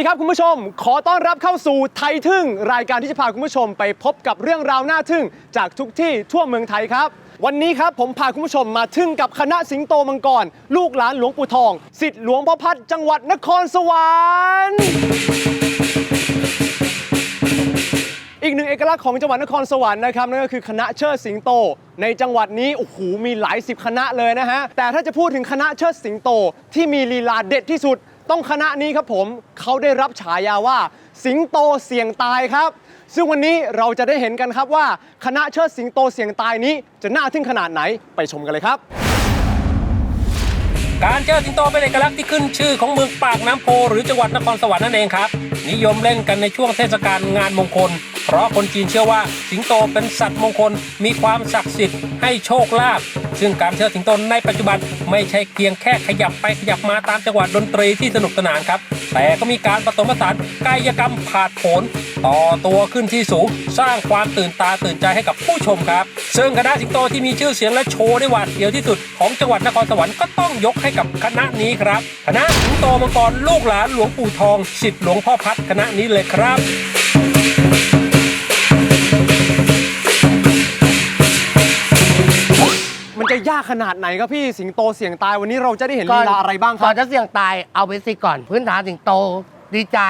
ดีครับคุณผู้ชม ขอต้อนรับเข้าสู่ไทยทึ่ง รายการที่จะพาคุณผู้ชมไปพบกับเรื่องราวน่าทึ่ง จากทุกที่ทั่วเมืองไทยครับ วันนี้ครับผมพาคุณผู้ชมมาทึ่งกับคณะสิงโตมังกร ลูกหลานหลวงปู่ทองสิทธิหลวงพ่อพัดจังหวัดนครสวรรค์อีกหนึ่งเอกลักษณ์ของจังหวัดนครสวรรค์นะครับนั่นก็คือคณะเชิดสิงโต ในจังหวัดนี้โอ้โหมีหลายสิบคณะเลยนะฮะแต่ถ้าจะพูดถึงคณะเชิดสิงโตที่มีลีลาเด็ดที่สุด ต้องคณะนี้ครับผมเขาได้รับฉายาว่าสิงโตเสี่ยงตายครับ ซึ่งวันนี้เราจะได้เห็นกันครับว่า คณะเชิดสิงโตเสี่ยงตายนี้ จะน่าทึ่งขนาดไหนไปชมกันเลยครับ การเชิดสิงโตเป็นเอกลักษณ์ที่ขึ้นชื่อของเมืองปากน้ำโพหรือจังหวัดนครสวรรค์นั่นเองครับ นิยมเล่นกันในช่วงเทศกาลงานมงคล เพราะคนจีนเชื่อว่าสิงโตเป็นสัตว์มงคลมีความศักดิ์สิทธิ์ให้โชคลาภซึ่งการเชิดสิงโตในปัจจุบันไม่ใช่เพียงแค่ขยับไปขยับมาตามจังหวะดนตรีที่สนุกสนานครับ แต่ก็มีการผสมผสานกายกรรมผาดโผนต่อตัวขึ้นที่สูง สร้างความตื่นตาตื่นใจให้กับผู้ชมครับ ซึ่งคณะสิงโตที่มีชื่อเสียงและโชว์ได้หวาดเสียวที่สุดของจังหวัดนครสวรรค์ก็ต้องยกให้กับคณะนี้ครับคณะสิงโตมังกรลูกหลานหลวงปู่ทองสิทธิ์หลวงพ่อพัดคณะนี้เลยครับ ยากขนาดไหนครับพี่สิงโตเสี่ยงตายวันนี้เราจะได้เห็นลีลาอะไรบ้างคก่รัอบ นจะเสี่ยงตายเอาเบสิกก่อน พื้นฐานสิงโตดีใจ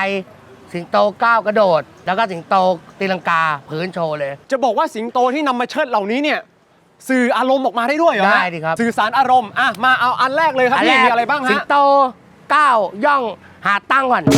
สิงโตก้าวกระโดด แล้วก็สิงโตตีลังกาพื้นโชว์เลย จะบอกว่าสิงโตที่นำมาเชิดเหล่านี้เนี่ย สื่ออารมณ์ออกมาได้ด้วยเหรอฮะได้ดิครับ สื่อสารอารมณ์อะมาเอาอันแรกเลยครับพี่มีอะไรบ้างสิฮะงโตก้าวย่องหาตั้งก่อนอัน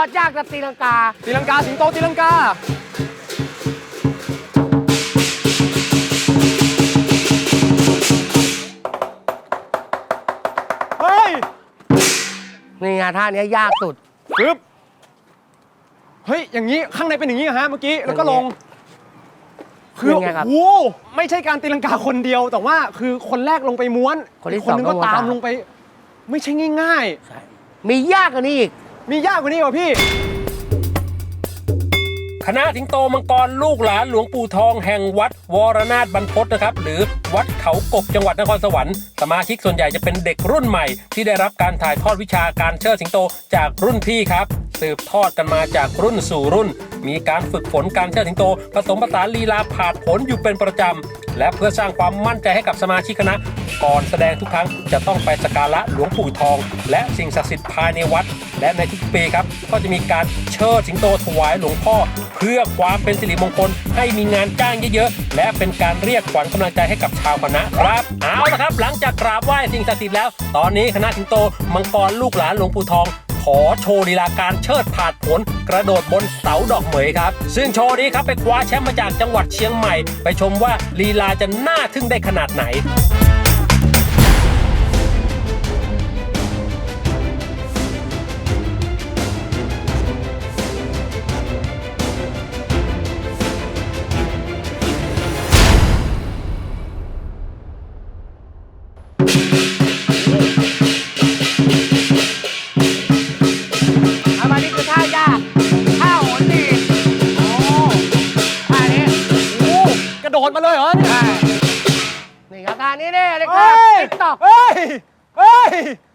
ขอจ้ากขอจ้ากจะตีลังกา ตีลังกาสิงโตตีลังกา เฮ้ยนี่ไงท่านี้ยากสุด ปึ๊บเฮ้ย อย่างนี้ข้างในเป็นอย่างนี้เหรอฮะเมื่อกี้ แล้วก็ลง คือเป็นไงครับโอ้โหไม่ใช่การตีลังกาคนเดียว แต่ว่าคือคนแรกลงไปม้วนคนที่อีกคนนึงสอก็งก็ม้วนตามตาม ลงไป ไม่ใช่ง่ายมียากกว่านี้อีกๆ มียากกว่านี้เหรอพี่ คณะสิงโตมังกรลูกหลานหลวงปู่ทองแห่งวัดวรนาถบรรพตนะครับ หรือวัดเขากบจังหวัดนครสวรรค์สมาชิกส่วนใหญ่จะเป็นเด็กรุ่นใหม่ ที่ได้รับการถ่ายทอดวิชาการเชิดสิงโตจากรุ่นพี่ครับ สืบทอดกันมาจากรุ่นสู่รุ่น มีการฝึกฝนการเชิดสิงโต ผสมผสานลีลาผาดผลอยู่เป็นประจำ และเพื่อสร้างความมั่นใจให้กับสมาชิกคณะ ก่อนแสดงทุกครั้งจะต้องไปสักการะหลวงปู่ทอง และสิ่งศักดิ์สิทธิ์ภายในวัด และในทุกปีครับ ก็จะมีการเชิดสิงโตถวายหลวงพ่อ เพื่อความเป็นสิริมงคลให้มีงานจ้างเยอะๆและเป็นการเรียกขวัญกำลังใจให้กับชาวคณะครับเอาละครับ หลังจากกราบไหว้สิ่งศักดิ์สิทธิ์แล้ว ตอนนี้คณะสิงโตมังกรลูกหลานหลวงปู่ทอง ขอโชว์ลีลาการเชิดผาดผลกระโดดบนเสาดอกเหมยครับ ซึ่งโชว์นี้ครับไปคว้าแชมป์มาจากจังหวัดเชียงใหม่ ไปชมว่าลีลาจะน่าทึ่งได้ขนาดไหน เ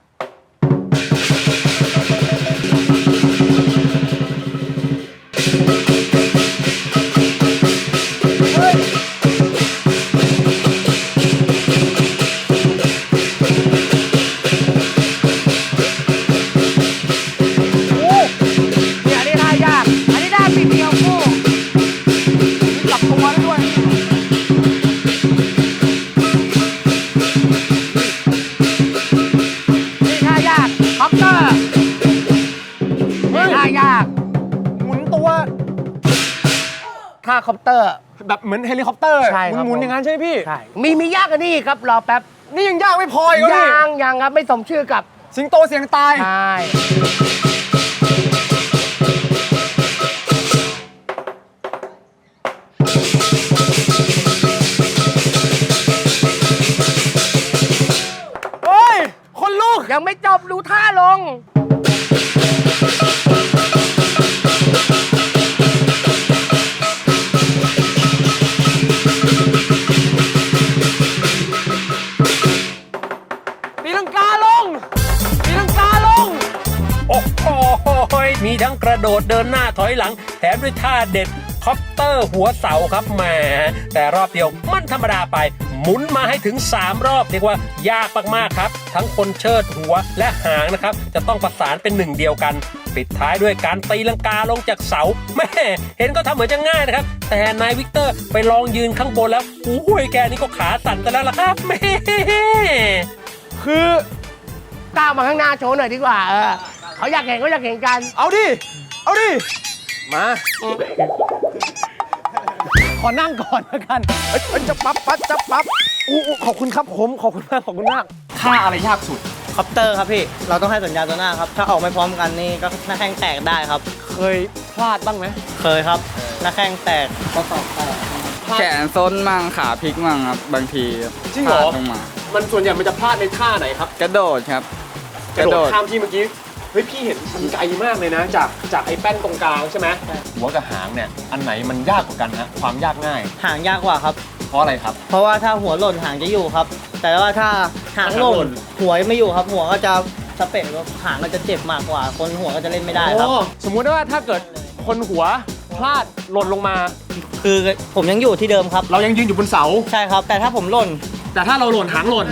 คอปเตอร์ แบบเหมือนเฮลิคอปเตอร์ใช่ครับ หมุนๆอย่างนั้นใช่ไหมพี่ ใช่ มีมียากกว่านี้ครับ รอแป๊บนี่ยังยากไม่พออีกเหรยังยังครับไม่สมชื่อกับสิงโตเสียงตาย ใช่เฮ้ย คนลูก ยังไม่จบดูท่าลง โดดเดินหน้าถอยหลัง แถมด้วยท่าเด็ดคอปเตอร์หัวเสาครับแหมแต่รอบเดียวมันธรรมดาไป หมุนมาให้ถึง 3 รอบเรียกว่ายากมากๆครับ ทั้งคนเชิดหัวและหางนะครับ จะต้องประสานเป็นหนึ่งเดียวกัน ปิดท้ายด้วยการตีลังกาลงจากเสาแม่เห็นก็ทำเหมือนจะง่ายนะครับ แต่นายวิกเตอร์ไปลองยืนข้างบนแล้วโอ้ยแกนี่ก็ขาสั่นกันแล้วล่ะครับแม่คือก้าวมาข้างหน้าโชว์หน่อยดีกว่าเออเขาอยากเห็นเขาอยากเห็นกัน เอาดิ เอาดิ มา ขอนั่งก่อนแล้วกันเอ้ยเอ้ยจะปั๊บปั๊บจะปั๊บอู้อู้ขอบคุณครับผมขอบคุณมากขอบคุณมากท่าอะไรยากสุด คอปเตอร์ครับพี่ เราต้องให้สัญญาณตัวหน้าครับ ถ้าออกไม่พร้อมกันนี่ก็หน้าแข้งแตกได้ครับ เคยพลาดบ้างไหมเคยครับ หน้าแข้งแตกข้อศอกแตกแขนส้นมั่งขาพลิกมั่งครับ บางทีจริงเหรอ พลาดลงมา มันส่วนใหญ่มันจะพลาดในท่าไหนครับ กระโดดครับ กระโดดข้ามที่เมื่อกี้ เฮ้ยพี่เห็นมันไกลมากเลยนะ จากจากไอ้แป้นตรงกลางใช่ไหมหัวกับหางเนี่ยอันไหนมันยากกว่ากันฮะความยากง่าย หางยากกว่าครับ เพราะอะไรครับ เพราะว่าถ้าหัวหล่นหางจะอยู่ครับ แต่ว่าถ้าหางหหางหล่ล่นนหัวไม่อยู่ครับ หัวก็จะสเปะแล้วหางก็จะเจ็บมากกว่า คนหัวก็จะเล่นไม่ได้ครับโอ้สมมุติว่าถ้าเกิดคนหัวพลาดหล่นลงมา คือผมยังอยู่ที่เดิมครับ เรายังยืนอยู่บนเสาใช่ครับ แต่ถ้าผมหล่นแต่ถ้าเราหล่นหางหล่น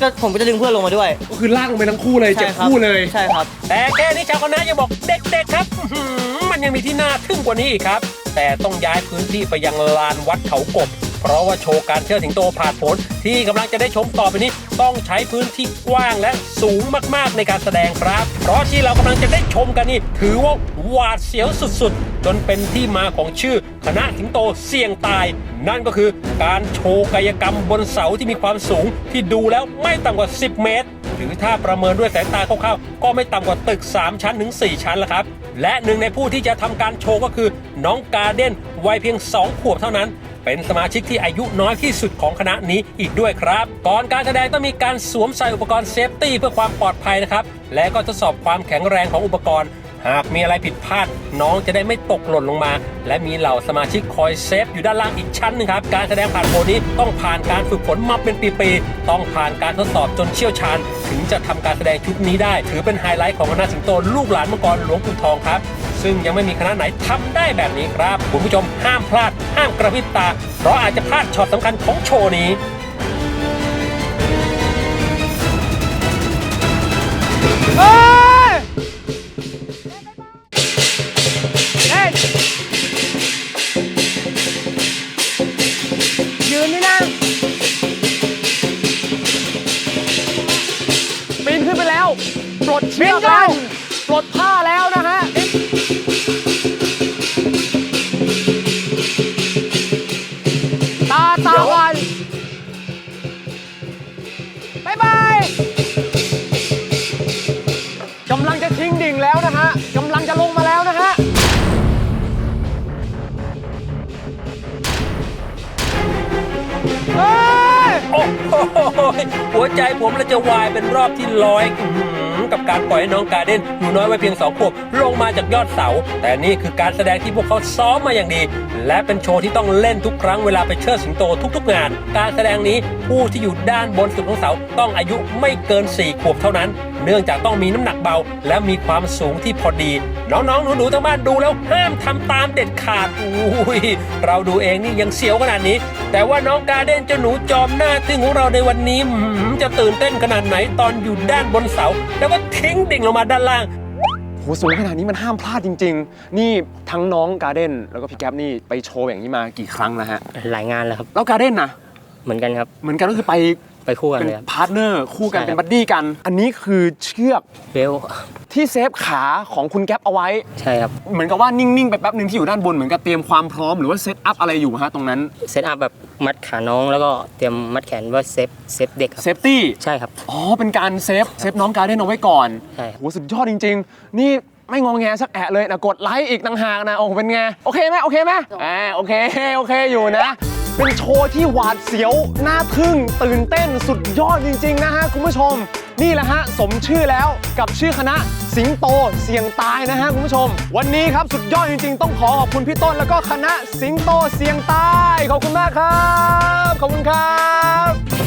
ก็ผมก็จะดึงเพื่อนลงมาด้วย ก็คือลากลงไปทั้งคู่เลยเจ็บใช่รับคู่เลย ใช่ครับ แต่แค่นี้ชาวคณะยังบอกเด็กๆครับอื้อหือมันยังมีที่น่าทึ่งกว่านี้อีกครับ แต่ต้องย้ายพื้นที่ไปยังลานวัดเขากบ เพราะว่าโชว์การเชิดสิงโตผ่านผล ที่กำลังจะได้ชมต่อไปนี้ ต้องใช้พื้นที่กว้างและสูงมากๆในการแสดงครับ เพราะที่เรากำลังจะได้ชมกันนี่ถือว่าหวาดเสียวสุดๆ จนเป็นที่มาของชื่อคณะสิงโตเสี่ยงตาย นั่นก็คือการโชว์กายกรรมบนเสาที่มีความสูง ที่ดูแล้วไม่ต่ำกว่า 10 เมตร หรือถ้าประเมินด้วยสายตาคร่าวๆก็ไม่ต่ำกว่าตึก 3 ชั้นถึง 4 ชั้นล้วครับและหนึ่งในผู้ที่จะทำการโชว์ก็คือ น้องการเด้นวัยเพียง 2 ขวบเท่านั้น เป็นสมาชิกที่อายุน้อยที่สุดของคณะนี้อีกด้วยครับ ก่อนการแสดงต้องมีการสวมใส่อุปกรณ์เซฟตี้เพื่อความปลอดภัยนะครับ และก็ทดสอบความแข็งแรงของอุปกรณ์ หากมีอะไรผิดพลาด น้องจะได้ไม่ตกหล่นลงมา และมีเหล่าสมาชิกคอยเซฟอยู่ด้านล่างอีกชั้นหนึงครับ การแสดงผ่านโพนี้ต้องผ่านการฝึกฝนมาเป็นปีๆ ต้องผ่านการทดสอบจนเชี่ยวชาญ ถึงจะทำการแสดงชุดนี้ได้ ถือเป็นไฮไลท์ของคณะสิงโตลูกหลานมังกรหลวงปู่ทองครับ ซึ่งยังไม่มีคณะไหนทำได้แบบนี้ครับ คุณผู้ชมห้ามพลาด ห้ามกระพริบตา เพราะอาจจะพลาดช็อตสำคัญของโชว์นี้เฮ้ยเอ้ยยืนนี่นะปีนขึ้นไปแล้ว ปลดเชือกแล้ว ปลดผ้าแล้ว ดิ่งแล้วนะฮะกำลังจะลงมาแล้วนะฮะเฮ้ย โอ้โหหัวใจผมละจะวายเป็นรอบที่ร้อย กับการปล่อยให้น้องการเด้นหนูน้อยไว้เพียงสองขวบลงมาจากยอดเสา แต่นี่คือการแสดงที่พวกเขาซ้อมมาอย่างดี และเป็นโชว์ที่ต้องเล่นทุกครั้งเวลาไปเชิดสิงโตทุกๆงาน การแสดงนี้ผู้ที่อยู่ด้านบนสุดของเสาต้องอายุไม่เกิน 4 ขวบเท่านั้น เนื่องจากต้องมีน้ำหนักเบา และมีความสูงที่พอดี น้องๆหนูๆทั้งบ้านดูแล้วห้ามทำตามเด็ดขาดอุ้ยเราดูเองนี่ยังเสียวขนาดนี้ แต่ว่าน้องการเด้นเจ้าหนูจอมหน้าทึ่งของเราในวันนี้จะตื่นเต้นขนาดไหนตอนอยู่ด้านบนเสาแล้วก็ทิ้งดิ่งลงมาด้านล่าง โหสูงขนาดนี้มันห้ามพลาดจริง ๆ นี่ทั้งน้องการ์เด้นแล้วก็พี่แก๊ปนี่ไปโชว์อย่างนี้มากี่ครั้งแล้วฮะ หลายงานแล้วครับ แล้วการ์เด้นนะเหมือนกันครับ เหมือนกันก็คือไป ไปคู่กันเป็นเลยครับ พาร์ทเนอร์คู่กันใช่ครับ เป็นบัดดี้กัน อันนี้คือเชือกเบลที่เซฟขาของคุณแก๊ปเอาไว้ ใช่ครับเหมือนกับว่านิ่ง ๆ ไปแป๊บหนึ่งที่อยู่ด้านบนเหมือนกับเตรียมความพร้อมหรือว่าเซตอัพอะไรอยู่ฮะตรงนั้นเซตอัพแบบมัดขาน้องแล้วก็เตรียมมัดแขนว่าเซฟเซฟเด็กครับเซฟตี้ใช่ครับ อ๋อเป็นการเซฟเซฟน้องการ์เด้นเอาไว้ก่อนใช่ครับ โหสุดยอดจริง ๆ นี่ไม่งองแงสักแอะเลยนะกดไลค์อีกต่างหากนะโอ้โหเป็นไงโอเคไหมโอเคไหมอ่าโอเคโอเคอยู่นะ เป็นโชว์ที่หวาดเสียวน่าทึ่ง ตื่นเต้นสุดยอดจริง ๆ นะฮะคุณผู้ชม นี่แหละฮะสมชื่อแล้วกับชื่อคณะสิงโตเสียงตายนะฮะคุณผู้ชม วันนี้ครับสุดยอดจริง ๆ ต้องขอขอบคุณพี่ต้น แล้วก็คณะสิงโตเสียงตายขอบคุณมากครับ ขอบคุณครับ